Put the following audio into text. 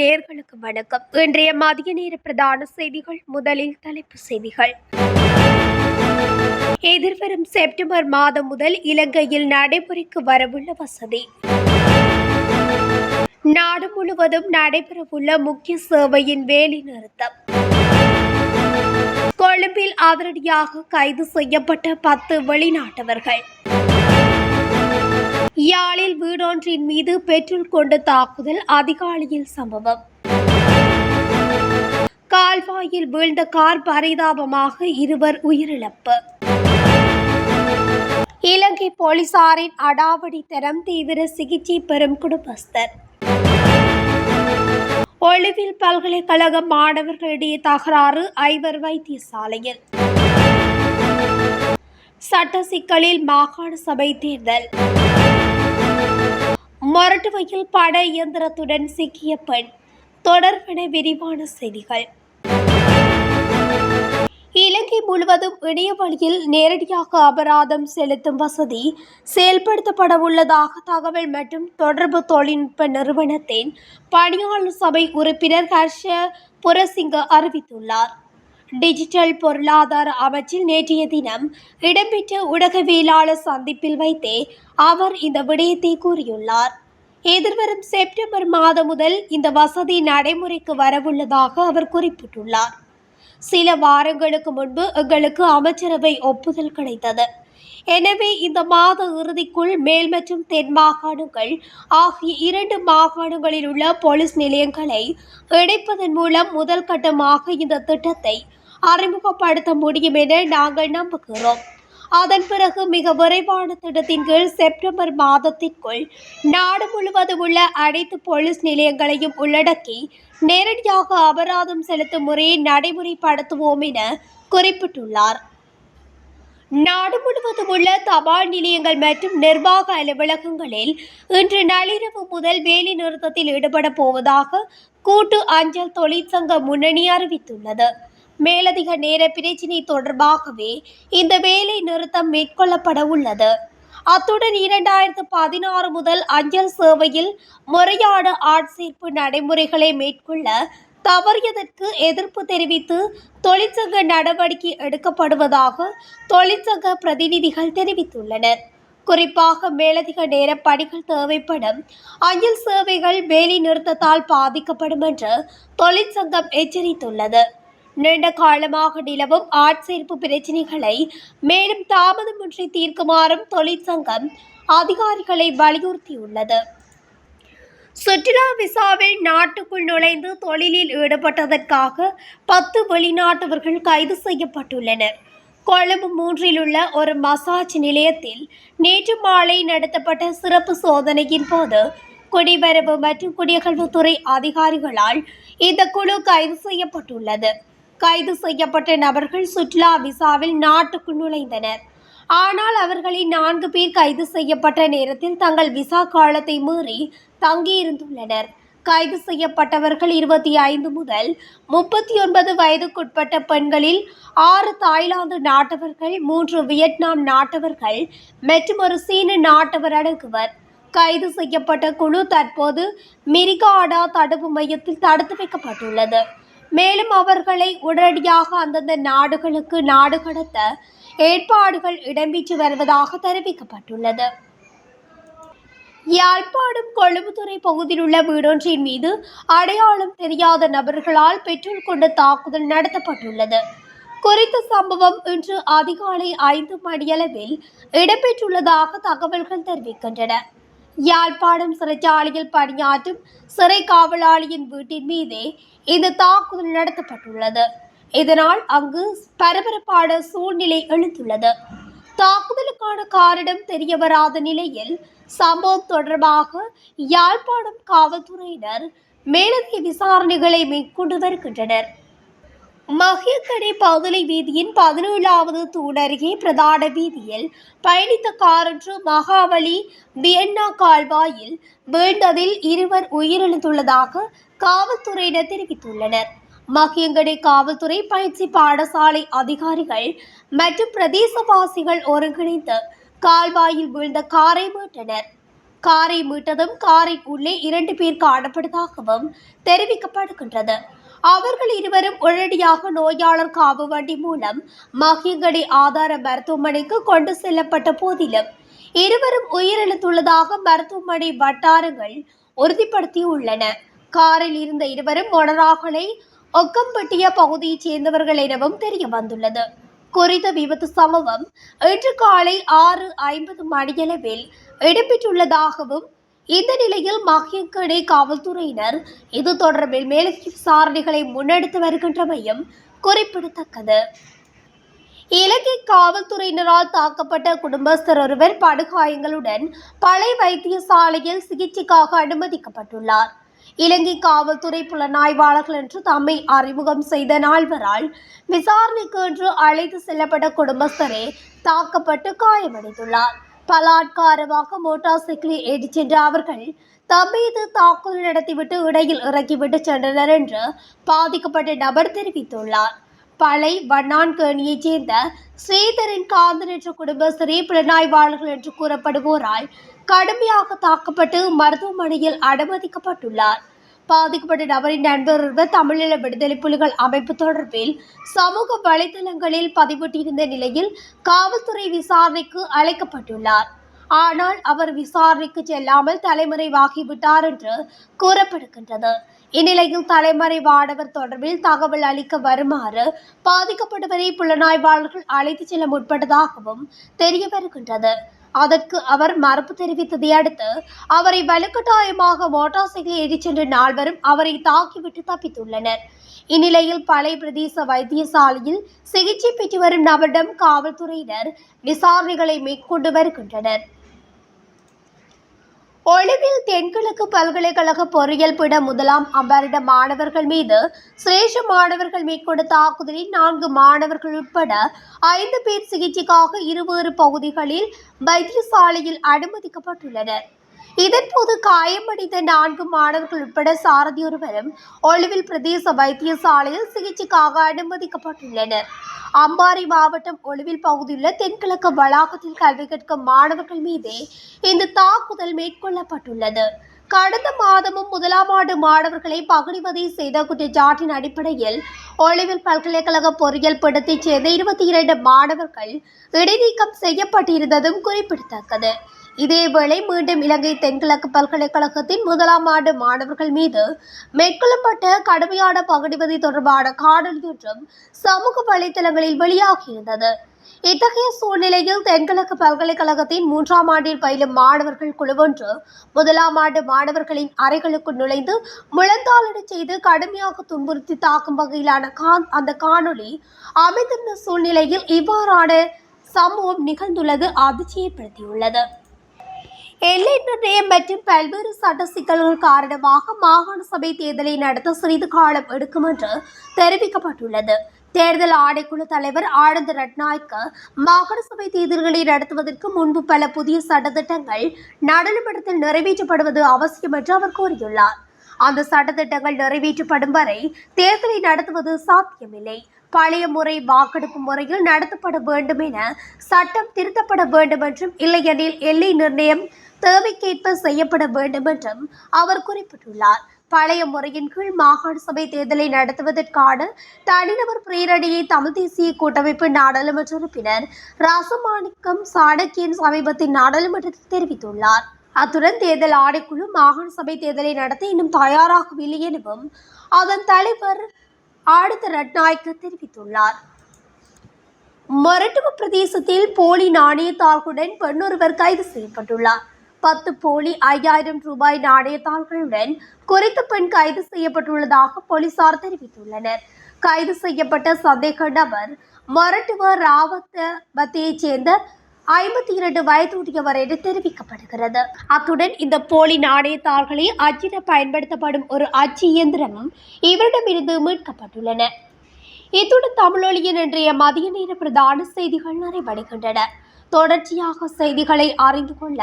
நேர்களுக்கு வணக்கம். இன்றைய மதிய நேர பிரதான செய்திகள் முதலில் தலைப்பு செய்திகள். எதிர்வரும் செப்டம்பர் மாதம் முதல் இலங்கையில் நடைமுறைக்கு வரவுள்ள வசதி. நாடு முழுவதும் நடைபெறவுள்ள முக்கிய சேவையின் வேலை நிறுத்தம். கொழும்பில் அதிரடியாக கைது செய்யப்பட்ட பத்து வெளிநாட்டவர்கள். யாழில் வீடொன்றின் மீது பெட்ரோல் கொண்டு தாக்குதல் அதிகாலையில் சம்பவம். கால்வாயில் வீழ்ந்த கார் பரிதாபமாக இருவர் உயிரிழப்பு. இலங்கை போலீசாரின் அடாவடி தரம் தீவிர சிகிச்சை பெறும் குடும்பஸ்தர். ஒளிவில் பல்கலைக்கழக மாணவர்களிடையே தகராறு ஐவர் வைத்தியசாலையில். சட்ட சிக்கலில் மாகாண சபை தேர்தல். மொரட்டுவையில் பட இயந்திரத்துடன் சிக்கிய பெண் தொடர்பென விரிவான செய்திகள். இலங்கை முழுவதும் இணைய வழியில் நேரடியாக அபராதம் செலுத்தும் வசதி செயல்படுத்தப்பட உள்ளதாக தகவல் மற்றும் தொடர்பு தொழில்நுட்ப நிறுவனத்தின் பணியாளர் சபை உறுப்பினர் ஹர்ஷ புரசிங்க அறிவித்துள்ளார். டிஜிட்டல் பொருளாதார அமைச்சில் நேற்றைய தினம் இடம்பெற்ற ஊடகவியலாளர் சந்திப்பில் வைத்தே அவர் இந்த விடயத்தை கூறியுள்ளார். எதிர்வரும் செப்டம்பர் மாதம் முதல் இந்த வசதி நடைமுறைக்கு வரவுள்ளதாக அவர் குறிப்பிட்டுள்ளார். சில வாரங்களுக்கு முன்பு எங்களுக்கு அமைச்சரவை ஒப்புதல் கிடைத்தது. எனவே இந்த மாத இறுதிக்குள் மேல் மற்றும் தென் மாகாணங்கள் ஆகிய இரண்டு மாகாணங்களில் உள்ள போலீஸ் நிலையங்களை இணைப்பதன் மூலம் முதல் கட்டமாக இந்த திட்டத்தை அறிமுகப்படுத்த முடியும் என நாங்கள் நம்புகிறோம். அதன் பிறகு மிக விரைவான திட்டத்தின் கீழ் செப்டம்பர் மாதத்திற்குள் நாடு முழுவதும் உள்ள அனைத்து போலீஸ் நிலையங்களையும் உள்ளடக்கி நேரடியாக அபராதம் செலுத்தும் முறையை நடைமுறைப்படுத்துவோம் என குறிப்பிட்டுள்ளார். நாடு முழுவதும் உள்ள தபால் நிலையங்கள் மற்றும் நிர்வாக அலுவலகங்களில் இன்று நள்ளிரவு முதல் வேலை நிறுத்தத்தில் ஈடுபட போவதாக கூட்டு அஞ்சல் தொழிற்சங்க முன்னணி அறிவித்துள்ளது. மேலதிக நேர பிரச்சினை தொடர்பாகவே இந்த வேலை நிறுத்தம் மேற்கொள்ளப்பட உள்ளது. அத்துடன் இரண்டாயிரத்து பதினாறு முதல் அஞ்சல் சேவையில் முறையான ஆட்சேர்ப்பு நடைமுறைகளை மேற்கொள்ள தவறியதற்கு எதிர்ப்பு தெரிவித்து தொழிற்சங்க நடவடிக்கை எடுக்கப்படுவதாக தொழிற்சங்க பிரதிநிதிகள் தெரிவித்துள்ளனர். குறிப்பாக மேலதிக நேர பணிகள் தேவைப்படும். அஞ்சல் சேவைகள் வேலை நிறுத்தத்தால் பாதிக்கப்படும் என்று தொழிற்சங்கம் எச்சரித்துள்ளது. நீண்ட காலமாக நிலவும் ஆட்சேர்ப்பு பிரச்சினைகளை மேலும் தாமதமின்றி தீர்க்குமாறும் தொழிற்சங்கம் அதிகாரிகளை வலியுறுத்தியுள்ளது. சுற்றுலா விசாவில் நாட்டுக்குள் நுழைந்து தொழிலில் ஈடுபட்டதற்காக பத்து வெளிநாட்டவர்கள் கைது செய்யப்பட்டுள்ளனர். கொழும்பு மூன்றில் உள்ள ஒரு மசாஜ் நிலையத்தில் நேற்று மாலை நடத்தப்பட்ட சிறப்பு சோதனையின் போது குடிவரவு மற்றும் குடியகழ்வுத்துறை அதிகாரிகளால் இந்த குழு கைது செய்யப்பட்டுள்ளது. கைது செய்யப்பட்ட நபர்கள் சுற்றுலா விசாவில் நாட்டுக்குள் நுழைந்தனர். ஆனால் அவர்களில் நான்கு பேர் கைது செய்யப்பட்ட நேரத்தில் தங்கள் விசா காலத்தை மீறி தங்கியிருந்துள்ளனர். கைது செய்யப்பட்டவர்கள் இருபத்தி ஐந்து முதல் முப்பத்தி ஒன்பது வயதுக்குட்பட்ட பெண்களில் ஆறு தாய்லாந்து நாட்டவர்கள் மூன்று வியட்நாம் நாட்டவர்கள் மற்றும் ஒரு சீன நாட்டவர் அடங்குவர். கைது செய்யப்பட்ட குழு தற்போது மிரிகாடா தடுப்பு மையத்தில் தடுத்து வைக்கப்பட்டுள்ளது. மேலும் அவர்களை உடனடியாக அந்தந்த நாடுகளுக்கு நாடு கடத்த ஏற்பாடுகள் இடம்பெற்று வருவதாக தெரிவிக்கப்பட்டுள்ளது. யாழ்ப்பாணம் கொழும்புத்துறை பகுதியில் உள்ள வீடொன்றின் மீது அடையாளம் தெரியாத நபர்களால் பெட்ரோல் கொண்டு தாக்குதல் நடத்தப்பட்டுள்ளது. குறித்த சம்பவம் இன்று அதிகாலை ஐந்து மணியளவில் இடம்பெற்றுள்ளதாக தகவல்கள் தெரிவிக்கின்றன. யாழ்ப்பாணம் சிறைச்சாலையில் பணியாற்றும் சிறை காவலாளியின் வீட்டின் மீதே இந்த தாக்குதல் நடத்தப்பட்டுள்ளது. இதனால் அங்கு பரபரப்பான சூழ்நிலை எழுந்துள்ளது. தாக்குதலுக்கான காரணம் தெரியவராத நிலையில் சம்பவம் தொடர்பாக யாழ்ப்பாணம் காவல்துறையினர் மேலதிக விசாரணைகளை மேற்கொண்டு வருகின்றனர். மகியக்கடை பகுதி வீதியின் பதினேழாவது தூண் அருகே பிரதான வீதியில் பயணித்த காரொன்று மகாவலி வியன்னா கால்வாயில் வீழ்ந்ததில் இருவர் உயிரிழந்துள்ளதாக காவல்துறையினர் தெரிவித்துள்ளனர். மகியங்கடை காவல்துறை பயிற்சி பாடசாலை அதிகாரிகள் மற்றும் பிரதேசவாசிகள் ஒருங்கிணைந்து கால்வாயில் வீழ்ந்த காரை மீட்டனர். காரை மீட்டதும் காரைக்குள்ளே உள்ளே இரண்டு பேர் காணப்பட்டதாகவும் தெரிவிக்கப்படுகின்றது. அவர்கள் இருவரும் உடனடியாக நோயாளர் காவு வண்டி மூலம் மகியங்கடி ஆதார மருத்துவமனைக்கு கொண்டு செல்லப்பட்ட போதிலும் இருவரும் உயிரிழந்துள்ளதாக மருத்துவமனை வட்டாரங்கள் உறுதிப்படுத்தியுள்ளன. காரில் இருந்த இருவரும் மொனராகலை ஒக்கம்பட்டிய பகுதியைச் சேர்ந்தவர்கள் எனவும் தெரிய வந்துள்ளது குறித்த விபத்து சம்பவம் இன்று காலை ஆறு ஐம்பது மணியளவில் இடம்பெற்றுள்ளதாகவும் இந்த நிலையில் மகியங்கடை காவல்துறையினர் இது தொடர்பில் மேலதிக விசாரணைகளை முன்னெடுத்து வருகின்றமையும் குறிப்பிடத்தக்கது. இலங்கை காவல்துறையினரால் தாக்கப்பட்ட குடும்பஸ்தர் ஒருவர் படுகாயங்களுடன் பழைய வைத்தியசாலையில் சிகிச்சைக்காக அனுமதிக்கப்பட்டுள்ளார். இலங்கை காவல்துறை புலனாய்வாளர்கள் என்று தம்மை அறிமுகம் செய்த நால்வரால் விசாரணைக்கு என்று அழைத்து செல்லப்பட்ட குடும்பஸ்தரே தாக்கப்பட்டு காயமடைந்துள்ளார். பலாத்காரமாக மோட்டார் சைக்கிளில் ஏற்றிச் சென்ற அவர்கள் தம்மீது தாக்குதல் நடத்திவிட்டு இடையில் இறக்கிவிட்டு சென்றனர் என்று பாதிக்கப்பட்ட நபர் தெரிவித்துள்ளார். பளை வண்ணான்கேணியைச் சேர்ந்த ஸ்ரீதரின் காந்தன் என்ற குடும்பஸ்தரே புலனாய்வாளர்கள் என்று கூறப்படுவோரால் கடுமையாக தாக்கப்பட்டு மருத்துவமனையில் அனுமதிக்கப்பட்டுள்ளார். பாதிக்கப்பட்ட நபரின் நண்பர் ஒருவர் தமிழீழ விடுதலை புலிகள் அமைப்பு தொடர்பில் சமூக வலைதளங்களில் பதிவிட்டிருந்த நிலையில் காவல்துறை விசாரணைக்கு அழைக்கப்பட்டுள்ளார். ஆனால் அவர் விசாரணைக்கு செல்லாமல் தலைமறைவாகிவிட்டார் என்று கூறப்படுகின்றது. இந்நிலையில் தலைமறைவானவர் தொடர்பில் தகவல் அளிக்க வருமாறு பாதிக்கப்பட்டவரை புலனாய்வாளர்கள் அழைத்துச் செல்ல முற்பட்டதாகவும் தெரிய வருகின்றது அதற்கு அவர் மறுப்பு தெரிவித்ததை அடுத்து அவரை வலுக்கட்டாயமாக மோட்டார் சைக்கிள் ஏறிச் சென்ற நால்வரும் அவரை தாக்கிவிட்டு தப்பித்துள்ளனர். இந்நிலையில் பழைய பிரதேச வைத்தியசாலையில் சிகிச்சை பெற்று வரும் நபரிடம் காவல்துறையினர் விசாரணைகளை மேற்கொண்டு வருகின்றனர். ஒளிவில் தென்கிழக்கு பல்கலைக்கழக பொறியியல் பிட முதலாம் அபரிட மாணவர்கள் மீது சிரேஷ மாணவர்கள் மேற்கொண்ட தாக்குதலில் நான்கு மாணவர்கள் உட்பட ஐந்து பேர் சிகிச்சைக்காக இருவேறு பகுதிகளில் வைத்தியசாலையில் அனுமதிக்கப்பட்டுள்ளனர் இதன்போது காயமடைந்த நான்கு மாணவர்கள் உட்பட சாரதி ஒருவரும் ஒளிவில் பிரதேச வைத்தியசாலையில் சிகிச்சைக்காக அனுமதிக்கப்பட்டுள்ளனர். அம்பாறை மாவட்டம் ஒளிவில் பகுதியுள்ள தென்கிழக்கு வளாகத்தில் கல்வி கற்கும் மாணவர்கள் மீதே இந்த தாக்குதல் மேற்கொள்ளப்பட்டுள்ளது. கடந்த மாதமும் முதலாம் ஆண்டு மாணவர்களை பகுடிவதை செய்த குற்றச்சாட்டின் அடிப்படையில் ஒளிவில் பல்கலைக்கழக பொறியியல் படத்தைச் சேர்ந்த இருபத்தி இரண்டு மாணவர்கள் இடைநீக்கம் செய்யப்பட்டிருந்ததும் குறிப்பிடத்தக்கது. இதேவேளை மீண்டும் இலங்கை தென்கிழக்கு பல்கலைக்கழகத்தின் முதலாம் ஆண்டு மாணவர்கள் மீது மேற்கொள்ளப்பட்ட கடுமையான பகுடிவதை தொடர்பான காணொலி ஒன்றும் சமூக வலைதளங்களில் வெளியாகியிருந்தது. இத்தகைய சூழ்நிலையில் தென்கிழக்கு பல்கலைக்கழகத்தின் மூன்றாம் ஆண்டில் பயிலும் மாணவர்கள் குழுவொன்று முதலாம் ஆண்டு மாணவர்களின் அறைகளுக்குள் நுழைந்து முழந்தாளடு செய்து கடுமையாக துன்புறுத்தி தாக்கும் வகையிலான கா- அந்த காணொளி அமைந்திருந்த சூழ்நிலையில் இவ்வாறான சம்பவம் நிகழ்ந்துள்ளது அதிர்ச்சியைப்படுத்தியுள்ளது. எல்லை நிர்ணயம் மற்றும் பல்வேறு சட்ட சிக்கல்கள் காரணமாக மாகாண சபை தேர்தலை நடத்த சிறிது காலம் எடுக்கும் என்று தெரிவிக்கப்பட்டுள்ளது. தேர்தல் ஆணைக்குழு தலைவர் ஆனந்த் ரட்நாயக்க மாகாண சபை தேர்தல்களை நடத்துவதற்கு முன்பு பல புதிய சட்டத்திட்டங்கள் நாடாளுமன்றத்தில் நிறைவேற்றப்படுவது அவசியம் என்று அவர் கூறியுள்ளார். அந்த சட்டத்திட்டங்கள் நிறைவேற்றப்படும் வரை தேர்தலை நடத்துவது சாத்தியமில்லை. பழைய முறை வாக்கெடுப்பு முறையில் நடத்தப்பட வேண்டும் என சட்டம் திருத்தப்பட வேண்டும் என்றும் இல்லையெனில் எல்லை நிர்ணயம் தேவைக்கேற்ப செய்யப்பட வேண்டும் என்றும் அவர் குறிப்பிட்டுள்ளார். பழைய முறையின் கீழ் மாகாண சபை தேர்தலை நடத்துவதற்கான தனிநபர் பிரேரணையை தமிழ் தேசிய கூட்டமைப்பு நாடாளுமன்ற உறுப்பினர் ராசமாணிக்கம் சாணக்கியன் சமீபத்தின் நாடாளுமன்றத்தில் தெரிவித்துள்ளார். அத்துடன் தேர்தல் ஆணைக்குழு மாகாண சபை தேர்தலை நடத்த இன்னும் தயாராகவில்லை எனவும் அதன் தலைவர் ஆடுத்த ரட்நாயக்க தெரிவித்துள்ளார். மொரட்டுவ பிரதேசத்தில் போலி நாணயத்தாள்களுடன் பெண்ணொருவர் கைது செய்யப்பட்டுள்ளார். பத்து போலி ஐயாயிரம் ரூபாய் நாணயத்தாள்களுடன் குறித்த பெண் கைது செய்யப்பட்டுள்ளதாக போலீசார் தெரிவித்துள்ளனர். கைது செய்யப்பட்ட சந்தேக நபர் மொரட்டுவ ராவத்தபத்தையைச் சேர்ந்த ஐம்பத்தி இரண்டு வயதுடையவர் என்று தெரிவிக்கப்படுகிறது. அத்துடன் இந்த போலி நாணயத்தாள்களை அச்சிட பயன்படுத்தப்படும் ஒரு அச்சு இயந்திரமும் இவரிடமிருந்து மீட்கப்பட்டுள்ளன. இத்துடன் தமிழொலியின் இன்றைய மதிய நேர பிரதான செய்திகள் நிறைவடைகின்றன. தொடர்ச்சியாக செய்திகளை அறிந்து கொள்ள